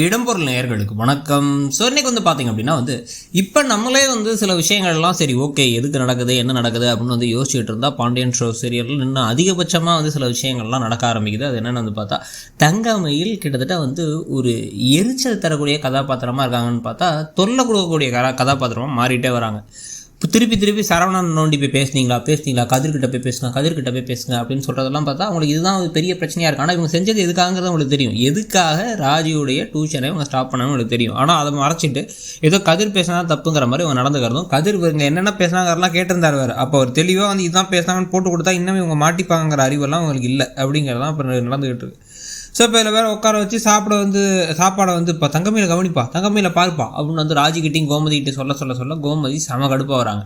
இடம்பொருள் நேயர்களுக்கு வணக்கம். ஸோ இன்னைக்கு வந்து பார்த்தீங்க அப்படின்னா வந்து இப்போ நம்மளே வந்து சில விஷயங்கள்லாம் சரி ஓகே எதுக்கு நடக்குது என்ன நடக்குது அப்படின்னு வந்து யோசிச்சுட்டு இருந்தால் பாண்டியன் ஷோ சீரியல் இன்னும் அதிகபட்சமாக வந்து சில விஷயங்கள்லாம் நடக்க ஆரம்பிக்குது. அது என்னென்னு வந்து பார்த்தா தங்கமையில் கிட்டத்தட்ட வந்து ஒரு எரிச்சல் தரக்கூடிய கதாபாத்திரமாக இருக்காங்கன்னு பார்த்தா தொல்லை கொடுக்கக்கூடிய கதா கதாபாத்திரமாக மாறிட்டே வராங்க. திருப்பி திருப்பி சரவணன் நோண்டி போய் பேசுனீங்களா? பேசுனீங்களா? கதிர்கிட்ட போய் பேசுங்க கதிர்கிட்ட போய் பேசுங்க அப்படின்னு சொல்கிறதெல்லாம் பார்த்தா அவங்களுக்கு இதுதான் ஒரு பெரிய பிரச்சனையாக இருக்கும் ஆனால் இவங்க செஞ்சது எதுக்காங்கிறது அவங்களுக்கு தெரியும். எதுக்காக ராஜியுடைய டியூஷனை இவங்க ஸ்டாப் பண்ணாங்க உங்களுக்கு தெரியும். ஆனால் அதை மறைச்சிட்டு ஏதோ கதிர் பேசினா தப்புங்கிற மாதிரி இவங்க நடந்துக்கிறதும் கதிர் இவங்க என்னென்ன பேசினாங்கிறலாம் கேட்டிருந்தார் வேறு. அப்போ அவர் தெளிவாக வந்து இதுதான் பேசினாங்கன்னு போட்டு கொடுத்தா இன்னும் இவங்க மாட்டிப்பாங்கிற அறிவெல்லாம் அவங்களுக்கு இல்லை அப்படிங்கிறதான் இப்போ நடந்துகிட்டு இருக்கு. ஸோ இப்போ இதில் வேறு உட்கார வச்சு சாப்பிட வந்து சாப்பாடை வந்து இப்போ தங்கமையில் கவனிப்பா தங்கமையில் பார்ப்பா அப்படின்னு வந்து ராஜிக்கிட்டையும் கோமதிக்கிட்டையும் சொல்ல சொல்ல சொல்ல கோமதி செம கடுப்பாக வராங்க.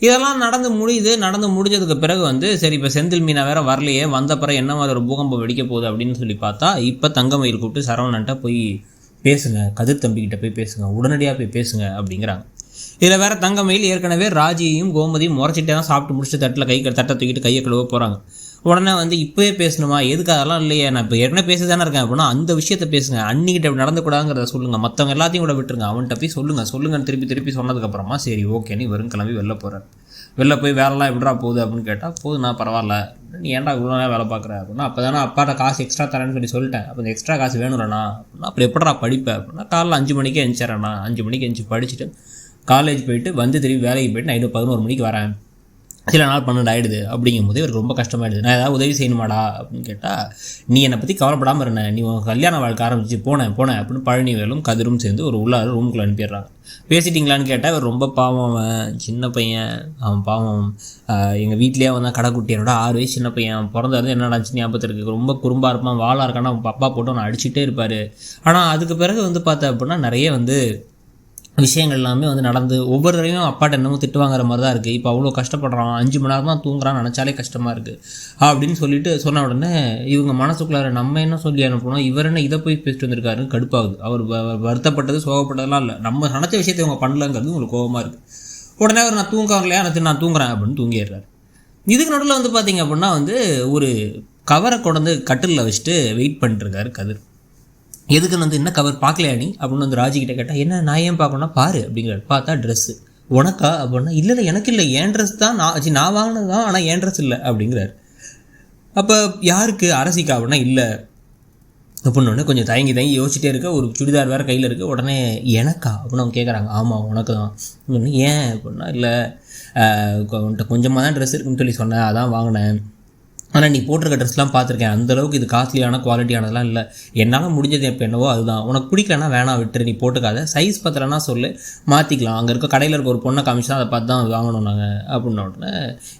இதெல்லாம் நடந்து முடியுது நடந்து முடிஞ்சதுக்கு பிறகு வந்து சரி இப்போ செந்தில் மீனா வேற வரலையே வந்த பிறகு என்ன மாதிரி ஒரு பூகம்பம் வெடிக்க போகுது அப்படின்னு சொல்லி பார்த்தா இப்போ தங்கமயில் கூப்பிட்டு சரவணன்ட்ட போய் பேசுங்க கதிர் தம்பிக்கிட்ட போய் பேசுங்க உடனடியாக போய் பேசுங்க அப்படிங்கிறாங்க. இதில் வேற தங்கமயில் ஏற்கனவே ராஜியையும் கோமதியும் முறைச்சிட்டே தான் சாப்பிட்டு முடிச்சுட்டு தட்டில் கை தட்டை தூக்கிட்டு கையை கழுவ போகிறாங்க உடனே வந்து இப்போயே பேசணுமா? எதுக்கு அதெல்லாம் இல்லையே? நான் இப்போ ஏற்கனவே பேசி தானே இருக்கேன் அப்படின்னா அந்த விஷயத்த பேசுங்க. அன்னிக்கிட்ட இப்படி நடந்துக்கூடாதுங்கிறத சொல்லுங்கள் மற்றவங்க எல்லாத்தையும் கூட விட்டுருங்க. அவன்கிட்ட போய் சொல்லுங்கள் சொல்லுங்கன்னு திருப்பி திருப்பி சொன்னதுக்கப்புறமா சரி ஓகே நீ வெறும் கிளம்பி வெளில போகிறார் வெளில போய் வேலைலாம் எப்படா போகுது அப்படின்னு கேட்டால் போதுண்ணா பரவாயில்ல. நீ ஏன்டா இவ்வளோ நேரம் வேலை பார்க்குற? அப்படின்னா அப்போ தானே அப்பாட்ட காசு எக்ஸ்ட்ரா தரேன்னு சொல்லி சொல்லிட்டேன். அப்போ இந்த எக்ஸ்ட்ரா காசு வேணும்லண்ணா? அப்படின்னா அப்படி எப்படா படிப்பேன் அப்படின்னா காலைல அஞ்சு மணிக்கே எழுந்திரண்ணா அஞ்சு மணிக்கு எழுந்துச்சி படிச்சுட்டு காலேஜ் போயிட்டு வந்து திரும்பி வேலைக்கு போயிட்டு நைட்டு பதினோரு மணிக்கு வரேன். சில நாள் பன்னெண்டு ஆகிடுது அப்படிங்கும் போது இவருக்கு ரொம்ப கஷ்டமாயிடுது. நான் ஏதாவது உதவி செய்யணுமாடா அப்படின்னு கேட்டால் நீ என்னை பற்றி கவலைப்படாமல் இருந்த நீ உன் கல்யாண வாழ்க்கை ஆரம்பிச்சு போனேன் போனேன் அப்படின்னு பழனிவேலும் கதிரும் சேர்ந்து ஒரு உள்ளார ரூமுக்குள்ளே அனுப்பிடுறாங்க. பேசிட்டிங்களான்னு கேட்டால் இவர் ரொம்ப பாவம். அவன் சின்ன பையன். அவன் பாவம். எங்கள் வீட்லேயே கடைக்குட்டி. என்னோட ஆறு வயசு சின்ன பையன். அவன் பிறந்தது நடந்துச்சு ஞாபகத்தில் இருக்குது ரொம்ப குறும்பாக இருப்பான். வாழா இருக்கானா அவன் அப்பா போட்டு அவனை அடிச்சுட்டே இருப்பார். ஆனால் அதுக்கு பிறகு வந்து பார்த்தா அப்படின்னா நிறைய வந்து விஷயங்கள் எல்லாமே வந்து நடந்து ஒவ்வொரு தடவையும் அப்பாட்ட என்னமோ திட்டு வாங்குற மாதிரி தான் இருக்குது இப்போ அவ்வளோ கஷ்டப்படுறான். அஞ்சு மணி நேரம் தான் தூங்குறான் நினச்சாலே கஷ்டமாக இருக்குது அப்படின்னு சொல்லிட்டு சொன்ன உடனே இவங்க மனசுக்குள்ளார நம்ம என்ன சொல்லி அனுப்பணும் இவர் என்ன இதை போய் பேசிட்டு வந்திருக்காருன்னு கடுப்பாகுது. அவர் வருத்தப்பட்டது சோகப்பட்டதெல்லாம் இல்லை. நம்ம நினச்ச விஷயத்தை இவங்க பண்ணலங்கிறது உங்களுக்கு கோபமாக இருக்குது உடனே அவர் நான் தூங்காங்களே வரலையா நான் நான் தூங்குறேன் அப்படின்னு தூங்கிடுறாரு. இதுக்கு நடுவில் வந்து பார்த்தீங்க அப்படின்னா வந்து ஒரு கவரை கொண்டு கட்டிலில் வச்சுட்டு வெயிட் பண்ணிட்டுருக்காரு கதிர். எதுக்குன்னு வந்து என்ன கவர் பார்க்கலையா நீ? அப்படின்னு வந்து ராஜி கிட்ட கேட்டால் என்ன நான் ஏன் பார்க்கணும்னா பாரு அப்படிங்கிற பார்த்தா ட்ரெஸ்ஸு உனக்கா? அப்படின்னா இல்லை இல்லை எனக்கு இல்லை. என் ட்ரெஸ் தான் நான் சி, நான் வாங்கினது தான் ஆனால் என் ட்ரெஸ் இல்லை அப்படிங்கிறாரு. அப்போ யாருக்கு? அரசிக்கா அப்படின்னா இல்லை. அப்படின்னு கொஞ்சம் தயங்கி தயங்கி யோசிச்சிட்டே இருக்க ஒரு சுடிதார் வேறு கையில் இருக்குது உடனே எனக்கா? அப்படின்னு அவங்க கேட்குறாங்க ஆமாம் உனக்கு தான். ஏன்? அப்படின்னா இல்லை உன்கிட்ட கொஞ்சமாக தான் ட்ரெஸ் இருக்குன்னு சொல்லி சொன்னேன். அதான் வாங்கினேன். ஆனால் நீ போட்டிருக்க ட்ரெஸ்லாம் பார்த்துருக்கேன். அந்தளவுக்கு இது காஸ்ட்லியான குவாலிட்டியானதெல்லாம் இல்லை. என்னால் முடிஞ்சது எப்போ என்னவோ அதுதான். உனக்கு பிடிக்கலனா வேணாம் விட்டுரு நீ போட்டுக்காத. சைஸ் பத்தலைன்னா சொல்லு. மாற்றிக்கலாம் அங்கே இருக்க கடையில் இருக்க ஒரு பொண்ணை காமிச்சு அதை பார்த்து தான் வாங்கணும் நாங்கள் அப்படின்ன உடனே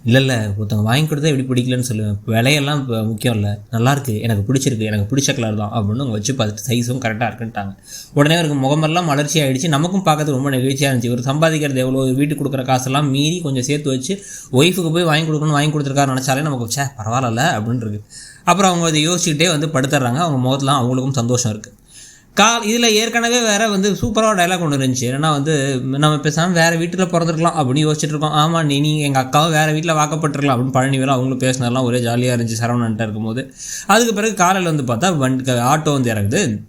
இல்லை இல்லை. ஒருத்தவங்க வாங்கி கொடுத்தா எப்படி பிடிக்கலன்னு சொல்லுவேன் விலையெல்லாம் இப்போ முக்கியம் இல்லை. நல்லாயிருக்கு எனக்கு பிடிச்சிருக்கு. எனக்கு பிடிச்ச கலர் தான். அப்படின்னு அவங்க வச்சு பார்த்துட்டு சைஸும் கரெக்டாக இருக்குன்ட்டாங்க. உடனே அவருக்கு முகமெல்லாம் மலர்ச்சி ஆகிடுச்சு நமக்கும் பார்க்கறது ரொம்ப நெகிழ்ச்சியாக இருந்துச்சு. ஒரு சம்பாதிக்கிறது எவ்வளோ வீட்டுக்கு கொடுக்குற காசெல்லாம் மீறி கொஞ்சம் சேர்த்து வச்சு ஒய்ஃபுக்கு போய் வாங்கி கொடுக்கணும் வாங்கி கொடுத்துருக்காரு நினச்சாலே நமக்கு சே பரவாயில்ல. அப்படின்னு இருக்கு அப்புறம் அவங்க அதை யோசிச்சுக்கிட்டே வந்து படுத்துறாங்க. அவங்க முகத்தில் அவங்களுக்கும் சந்தோஷம் இருக்குது கால் இதில் ஏற்கனவே வேற வந்து சூப்பராக டைலாக் ஒன்று இருந்துச்சு. ஏன்னா வந்து நம்ம பேசாமல் வேறு வீட்டில் பிறந்திருக்கலாம் அப்படின்னு யோசிச்சுட்டு இருக்கோம். ஆமாம் நீ நீங்கள் எங்கள் அக்காவும் வேறு வீட்டில் வாக்கப்பட்டிருக்கலாம் அப்படின்னு பழனி அவங்களும் பேசினதெல்லாம் ஒரே ஜாலியாக இருந்துச்சு. சரவணன்ட்ட இருக்கும்போது. அதுக்கு பிறகு காலையில் வந்து பார்த்தா வண்டி ஆட்டோ வந்து இறங்குது.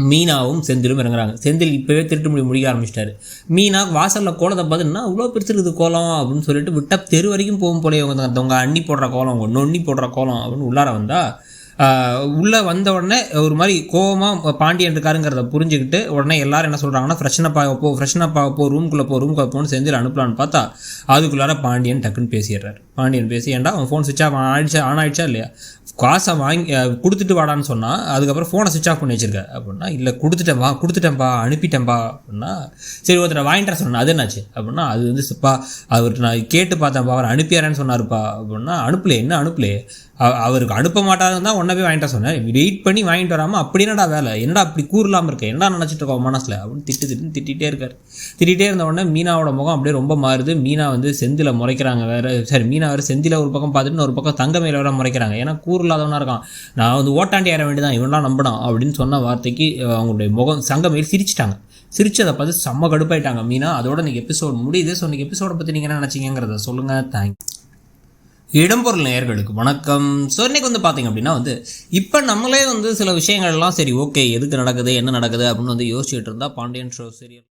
மீனாவும் செந்திலும் இறங்குறாங்க. செந்தில் இப்போவே திருட்டு முடி முடிக்க ஆரம்பிச்சிட்டாரு. மீனா வாசலில் கோலத்தை பார்த்துன்னா இவ்வளோ பெருசு இருக்குது கோலம்? அப்படின்னு சொல்லிட்டு விட்டா தெரு வரைக்கும் போகும் போலே அவங்க அவங்க அண்ணி போடுற கோலம் அவங்க நொண்ணி போடுற கோலம் அப்படின்னு உள்ளார வந்தால் உள்ளே வந்த உடனே ஒரு மாதிரி கோவமாக பாண்டியன் இருக்காருங்கிறத புரிஞ்சுக்கிட்டு உடனே எல்லாரும் என்ன சொல்கிறாங்கன்னா ஃப்ரெஷ்னப் ஆக போ ஃப்ரெஷ்னப் ஆக போ ரூம்குள்ளே போ ரூம்குள்ளே போன்னு செஞ்சு அனுப்பலான்னு பார்த்தா அதுக்குள்ளார பாண்டியன் டக்குன்னு பேசிடுறாரு. பாண்டியன் பேசி ஏன்டா அவன் ஃபோன் சுவிட்ச் ஆஃப் ஆயிடுச்சா ஆன் ஆயிடுச்சா இல்லையா? காசை வாங்கி கொடுத்துட்டு வாடான்னு சொன்னால் அதுக்கப்புறம் ஃபோனை சுவிட்ச் ஆஃப் பண்ணி வச்சிருக்க. அப்படின்னா இல்லை கொடுத்துட்டேன் வா கொடுத்துட்டேன்பா அனுப்பிட்டேன்பா அப்படின்னா சரி ஒருத்தர் வாங்கிட்டு சொன்னேன் அது என்னாச்சு? அப்படின்னா அது வந்து சிப்பா அவர் நான் கேட்டு பார்த்தேன்ப்பா அவர் அனுப்பியாரேன்னு சொன்னார்ப்பா. அப்படின்னா அனுப்பலையே என்ன அனுப்பலையே? அவருக்கு அனுப்ப மாட்டாருன்னு தான் ஒன்றை போய் வாங்கிட்டு வர சொன்னேன். வெயிட் பண்ணி வாங்கிட்டு வராமல் அப்படி என்னடா வேலை? என்னடா அப்படி கூறலாமல் இருக்க? என்னடா நினச்சிட்டு இருக்கோம் மனசில்? அப்படின்னு திட்டு திட்டு திட்டிகிட்டே இருக்கார். திட்டிகிட்டே இருந்த உடனே மீனாவோட முகம் அப்படியே ரொம்ப மாறுது. மீனா வந்து செந்தில முறைக்கிறாங்க வேறு. சரி மீனா வேறு செந்தில ஒரு பக்கம் பார்த்துட்டு ஒரு பக்கம் தங்க மேல வேற முறைக்கிறாங்க. ஏன்னா கூறில்லாதவனாக இருக்கான். நான் வந்து ஓட்டாண்டி ஏற வேண்டியதான் இவன்லாம் நம்பினான் அப்படின்னு சொன்ன வார்த்தைக்கு அவங்களுடைய முகம் சங்கமையில் சிரிச்சிட்டாங்க. சிரிச்சதை பார்த்து செம்ம கடுப்பாயிட்டாங்க. மீனா அதோட இன்னைக்கு எபிசோட் முடியுது. ஸோ இன்னைக்கு எபிசோட பற்றி நீங்கள் என்ன நினச்சிங்கிறத சொல்லுங்கள் தேங்க்ஸ் இடம்பொருள் நேயர்களுக்கு வணக்கம். ஸோ இன்னைக்கு வந்து பார்த்தீங்க அப்படின்னா வந்து இப்போ நம்மளே வந்து சில விஷயங்கள்லாம் சரி ஓகே எதுக்கு நடக்குது என்ன நடக்குது அப்படின்னு வந்து யோசிச்சுட்டு இருந்தால் பாண்டியன் ஷோ சீரியல்